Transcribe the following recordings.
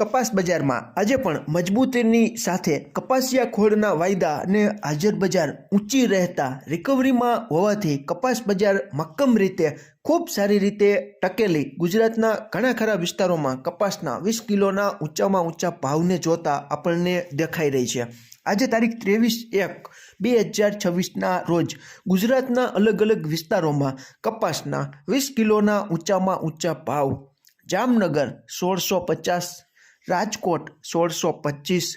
કપાસ બજારમાં આજે પણ મજબૂતીની સાથે કપાસિયા ખોળના વાયદા અને હાજર બજાર ઊંચી રહેતા રિકવરીમાં હોવાથી કપાસ બજાર મક્કમ રીતે ખૂબ સારી રીતે ટકેલી. ગુજરાતના ઘણા ખરા વિસ્તારોમાં કપાસના વીસ કિલોના ઊંચામાં ઊંચા ભાવને જોતા આપણને દેખાઈ રહી છે. આજે તારીખ ત્રેવીસ એક બે હજાર છવ્વીસના રોજ ગુજરાતના અલગ અલગ વિસ્તારોમાં કપાસના વીસ કિલોના ઊંચામાં ઊંચા ભાવ. જામનગર સોળસો પચાસ રાજકોટ સોળસો પચીસ,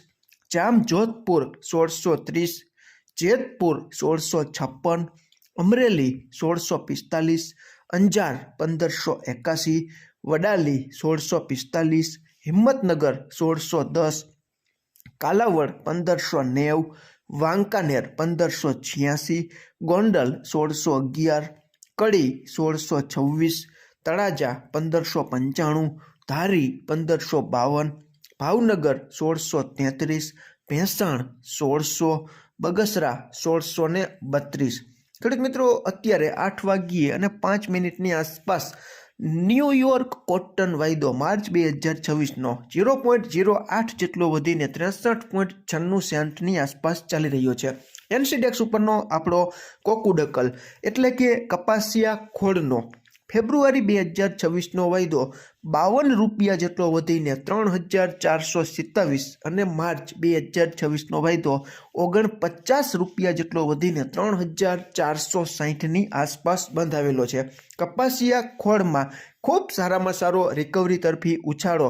જામજોધપુર સોળસો ત્રીસ, જેતપુર સોળસો છપ્પન, અમરેલી સોળસો પિસ્તાલીસ, અંજાર પંદરસો એકાસી, વડાલી સોળસો પિસ્તાલીસ, હિંમતનગર સોળસો દસ, કાલાવડ પંદરસો નેવ, વાંકાનેર પંદરસો છ્યાસી, ગોંડલ સોળસો અગિયાર, કડી સોળસો છવ્વીસ, તળાજા પંદરસો પંચાણું ધારી પંદરસો બાવન, ભાવનગર સોળસો તેત્રીસ, ભેંસાણ સોળસો, બગસરા સોળસો ને બત્રીસ. ખેડૂત મિત્રો, અત્યારે આઠ વાગ્યે અને પાંચ મિનિટની આસપાસ ન્યૂયોર્ક કોટન વાયદો માર્ચ બે હજાર છવ્વીસનો જીરો પોઈન્ટ ઝીરો આઠ જેટલો વધીને ત્રેસઠ પોઈન્ટ છન્નું સેન્ટની આસપાસ ચાલી રહ્યો છે. એનસીડેક્સ ઉપરનો આપણો કોકુડકલ એટલે કે કપાસિયા ખોળનો ફેબ્રુઆરી બે હજાર છવ્વીસનો વાયદો બાવન રૂપિયા જેટલો વધીને ત્રણ હજાર ચારસો સિત્તાવીસ અને માર્ચ બે હજાર છવ્વીસનો વાયદો ઓગણપચાસ રૂપિયા જેટલો વધીને ત્રણ હજાર ચારસો સાહીઠની આસપાસ બંધાવેલો છે. કપાસિયા ખોળમાં ખૂબ સારામાં સારો રિકવરી તરફી ઉછાળો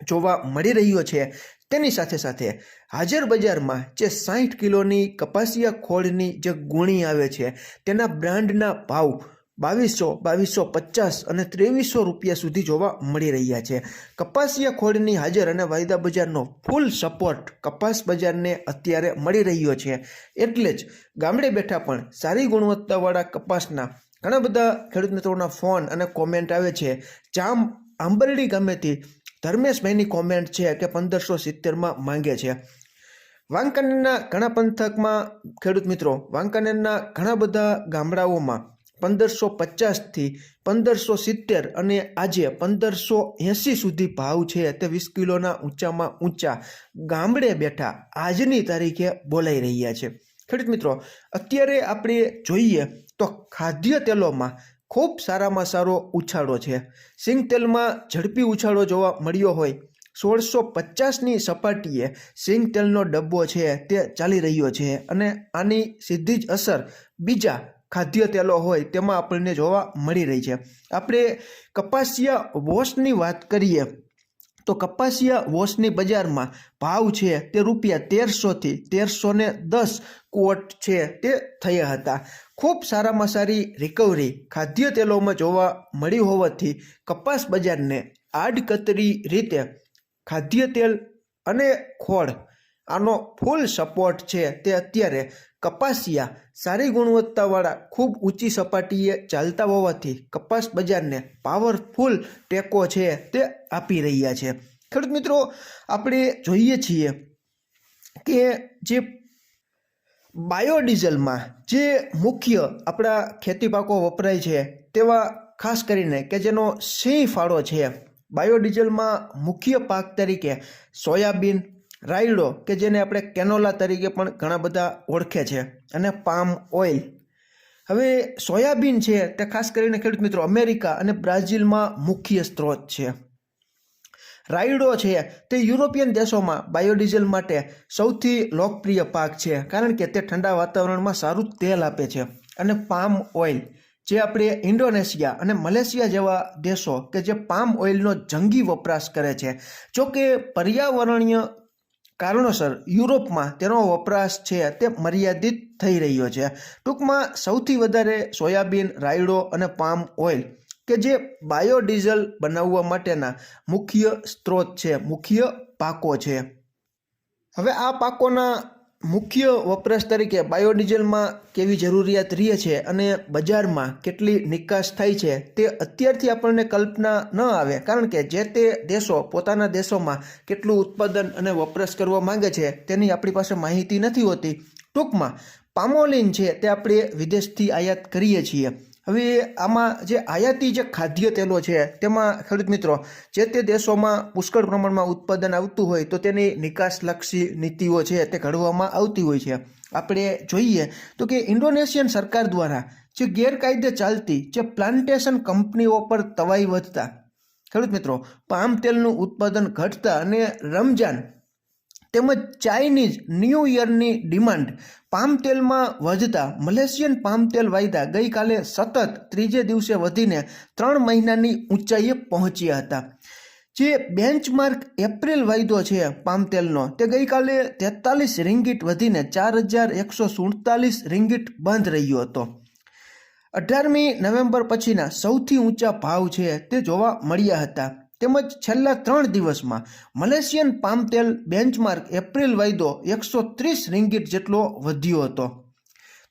જોવા મળી રહ્યો છે. તેની સાથે સાથે હાજર બજારમાં જે સાહીઠ કિલોની કપાસિયા ખોળની જે ગુણી આવે છે, તેના બ્રાન્ડના ભાવ બાવીસો બાવીસો પચાસ અને ત્રેવીસો રૂપિયા સુધી જોવા મળી રહ્યા છે. કપાસિયા ખોળની હાજર અને વાયદા બજારનો ફૂલ સપોર્ટ કપાસ બજારને અત્યારે મળી રહ્યો છે. એટલે જ ગામડે બેઠા પણ સારી ગુણવત્તાવાળા કપાસના ઘણા બધા ખેડૂત મિત્રોના ફોન અને કોમેન્ટ આવે છે. જામ આંબરડી ગામેથી ધર્મેશભાઈની કોમેન્ટ છે કે પંદરસો સિત્તેરમાં માંગે છે. વાંકાનેરના ઘણા પંથકમાં ખેડૂત મિત્રો વાંકાનેરના ઘણા બધા ગામડાઓમાં પંદરસો પચાસથી પંદરસો સિત્તેર અને આજે પંદરસો એંસી સુધી ભાવ છે. તે વીસ કિલોના ઊંચામાં ઊંચા ગામડે બેઠા આજની તારીખે બોલાઈ રહ્યા છે. ખેડૂત મિત્રો, અત્યારે આપણે જોઈએ તો ખાદ્ય તેલોમાં ખૂબ સારામાં સારો ઉછાળો છે. સિંગ તેલમાં ઝડપી ઉછાળો જોવા મળ્યો હોય. સોળસો પચાસની સપાટીએ સિંગ તેલનો ડબ્બો છે તે ચાલી રહ્યો છે અને આની સીધી જ અસર બીજા ખાદ્ય તેલો હોય તેમાં આપણને જોવા મળી રહી છે. આપણે કપાસિયા વોશની વાત કરીએ, તો કપાસિયા વોશની બજારમાં ભાવ છે તે રૂપિયા તેરસોથી તેરસો ને દસ કોટ છે તે થયા હતા. ખૂબ સારામાં સારી રિકવરી ખાદ્ય તેલોમાં જોવા મળી હોવાથી કપાસ બજારને આડકતરી રીતે ખાદ્ય તેલ અને ખોળ આનો ફૂલ સપોર્ટ છે તે અત્યારે કપાસિયા સારી ગુણવત્તાવાળા, ખૂબ ઊંચી સપાટીએ ચાલતા હોવાથી કપાસ બજારને પાવરફુલ ટેકો છે તે આપી રહ્યા છે. ખેડૂત મિત્રો, આપણે જોઈએ છીએ કે જે બાયોડીઝલમાં જે મુખ્ય આપણા ખેતી પાકો વપરાય છે તેવા ખાસ કરીને કે જેનો સિંહ ફાળો છે બાયોડીઝલમાં મુખ્ય પાક તરીકે સોયાબીન રાયડો, કે જેને આપણે કેનોલા તરીકે પણ ઘણા બધા ઓળખે છે, અને પામ ઓઇલ. હવે સોયાબીન છે તે ખાસ કરીને ખેડૂત મિત્રો અમેરિકા અને બ્રાઝિલમાં મુખ્ય સ્ત્રોત છે. રાયડો છે તે યુરોપિયન દેશોમાં બાયોડીઝલ માટે સૌથી લોકપ્રિય પાક છે, કારણ કે તે ઠંડા વાતાવરણમાં સારું તેલ આપે છે, અને પામ ઓઇલ, જે આપણે ઇન્ડોનેશિયા અને મલેશિયા જેવા દેશો કે જે પામ ઓઇલનો જંગી વપરાશ કરે છે. જો કે પર્યાવરણીય કારણોસર યુરોપમાં તેનો વપરાશ છે તે મર્યાદિત થઈ રહ્યો છે. ટૂંકમાં સૌથી વધારે સોયાબીન, રાયડો અને પામ ઓઇલ, કે જે બાયોડીઝલ બનાવવા માટેના મુખ્ય સ્ત્રોત છે, મુખ્ય પાકો છે. હવે આ પાકોના મુખ્ય વપરાશ તરીકે બાયોડીઝલમાં કેવી જરૂરિયાત રહે છે અને બજારમાં કેટલી નિકાસ થાય છે તે અત્યારથી આપણને કલ્પના ન આવે. કારણ કે જે તે દેશો પોતાના દેશોમાં કેટલું ઉત્પાદન અને વપરાશ કરવા માંગે છે તેની આપણી પાસે માહિતી નથી હોતી. ટૂંકમાં, પામોલિન છે તે આપણે વિદેશથી આયાત કરીએ છીએ. હવે આમાં જે આયાતી જે ખાદ્ય તેલો છે, તેમાં ખેડૂત મિત્રો, જે તે દેશોમાં પુષ્કળ પ્રમાણમાં ઉત્પાદન આવતું હોય, તો તેની નિકાસલક્ષી નીતિઓ છે તે ઘડવામાં આવતી હોય છે. આપણે જોઈએ તો કે ઇન્ડોનેશિયન સરકાર દ્વારા જે ગેરકાયદે ચાલતી જે પ્લાન્ટેશન કંપનીઓ પર તવાઈ વધતા, ખેડૂત મિત્રો, પામ તેલનું ઉત્પાદન ઘટતા અને રમજાન તેમજ ચાઇનીઝ ન્યૂ યરની ડિમાન્ડ પામ તેલમાં વધતા મલેશિયન પામ તેલ વાયદા ગઈકાલે સતત ત્રીજે દિવસે વધીને ત્રણ મહિનાની ઊંચાઈએ પહોંચ્યા હતા. જે બેન્ચમાર્ક એપ્રિલ વાયદો છે પામ તેલનો, તે ગઈકાલે તેતાલીસ રિંગીટ વધીને ચાર હજાર એકસો સુડતાલીસ રિંગીટ બંધ રહ્યો હતો. અઢારમી નવેમ્બર પછીના સૌથી ઊંચા ભાવ છે તે જોવા મળ્યા હતા. તેમજ છેલ્લા ત્રણ દિવસમાં મલેશિયન પામ તેલ બેન્ચમાર્ક એપ્રિલ વાયદો એકસો ત્રીસ રિંગીટ જેટલો વધ્યો હતો.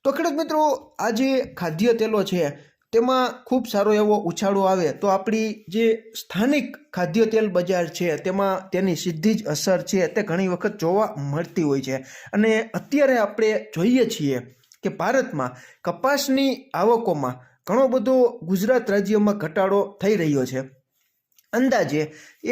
તો ખેડૂત મિત્રો, આ જે ખાદ્ય તેલો છે, તેમાં ખૂબ સારો એવો ઉછાળો આવે તો આપણી જે સ્થાનિક ખાદ્ય તેલ બજાર છે, તેમાં તેની સીધી જ અસર છે, તે ઘણી વખત જોવા મળતી હોય છે. અને અત્યારે આપણે જોઈએ છીએ કે ભારતમાં કપાસની આવકોમાં ઘણો બધો ગુજરાત રાજ્યમાં ઘટાડો થઈ રહ્યો છે. અંદાજે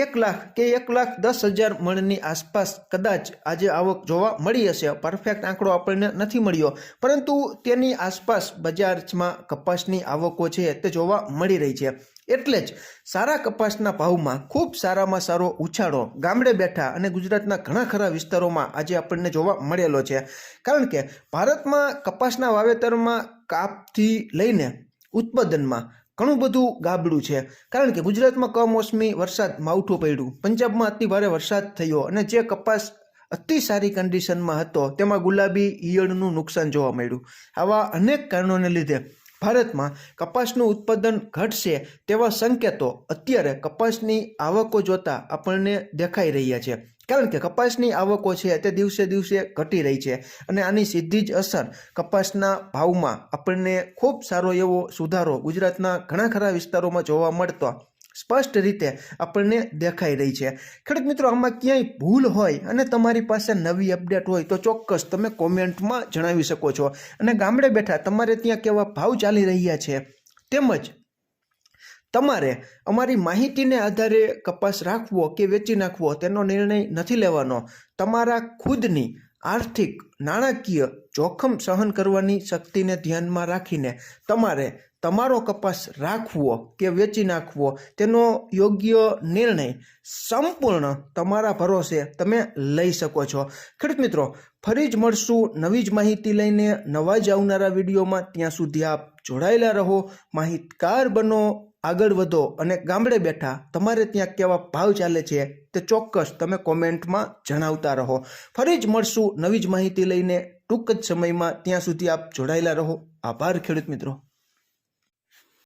એક લાખ કે એક લાખ દસ હજાર મણની આસપાસ કદાચ આજે આવક જોવા મળી હશે. પરફેક્ટ આંકડો આપણને નથી મળ્યો. પરંતુ તેની આસપાસ બજારમાં કપાસની આવકો છે તે જોવા મળી રહી છે. એટલે જ સારા કપાસના ભાવમાં ખૂબ સારામાં સારો ઉછાળો ગામડે બેઠા અને ગુજરાતના ઘણા ખરા વિસ્તારોમાં આજે આપણને જોવા મળેલો છે. કારણ કે ભારતમાં કપાસના વાવેતરમાં કાપથી લઈને ઉત્પાદનમાં ઘણું બધું ગાબડું છે. કારણ કે ગુજરાતમાં કમોસમી વરસાદ માવઠું પડ્યું. પંજાબમાં અતિ ભારે વરસાદ થયો અને જે કપાસ અતિ સારી કન્ડિશનમાં હતો, તેમાં ગુલાબી ઈયળનું નુકસાન જોવા મળ્યું. આવા અનેક કારણોને લીધે ભારતમાં કપાસનું ઉત્પાદન ઘટશે તેવા સંકેતો અત્યારે કપાસની આવકો જોતા આપણને દેખાઈ રહ્યા છે. કારણ કે કપાસની આવકો છે તે દિવસે દિવસે ઘટી રહી છે અને આની સીધી જ અસર કપાસના ભાવમાં આપણને ખૂબ સારો એવો સુધારો ગુજરાતના ઘણા ખરા વિસ્તારોમાં જોવા મળતો સ્પષ્ટ રીતે આપણને દેખાઈ રહી છે. ખેડૂત મિત્રો, આમાં ક્યાંય ભૂલ હોય અને તમારી પાસે નવી અપડેટ હોય તો ચોક્કસ તમે કોમેન્ટમાં જણાવી શકો છો. અને ગામડે બેઠા તમારે ત્યાં કેવા ભાવ ચાલી રહ્યા છે? તેમજ તમારે અમારી માહિતીને આધારે કપાસ રાખવો કે વેચી નાખવો તેનો નિર્ણય નથી લેવાનો. તમારા ખુદની આર્થિક નાણાકીય જોખમ સહન કરવાની શક્તિને ધ્યાનમાં રાખીને તમારે તમારો કપાસ રાખવો કે વેચી નાખવો, તેનો યોગ્ય નિર્ણય સંપૂર્ણ તમારા ભરોસે તમે લઈ શકો છો. ખેડૂત મિત્રો, ફરી જ મળશું નવી જ માહિતી લઈને નવા જ આવનારા વિડીયોમાં. ત્યાં સુધી આપ જોડાયેલા રહો, માહિતગાર બનો આગળ વધો અને ગામડે બેઠા તમારે ત્યાં કેવા ભાવ ચાલે છે તે ચોક્કસ તમે કોમેન્ટમાં જણાવતા રહો. ફરી જ મળશું નવી જ માહિતી લઈને ટૂંક જ સમયમાં ત્યાં સુધી આપ જોડાયેલા રહો. આભાર ખેડૂત મિત્રો.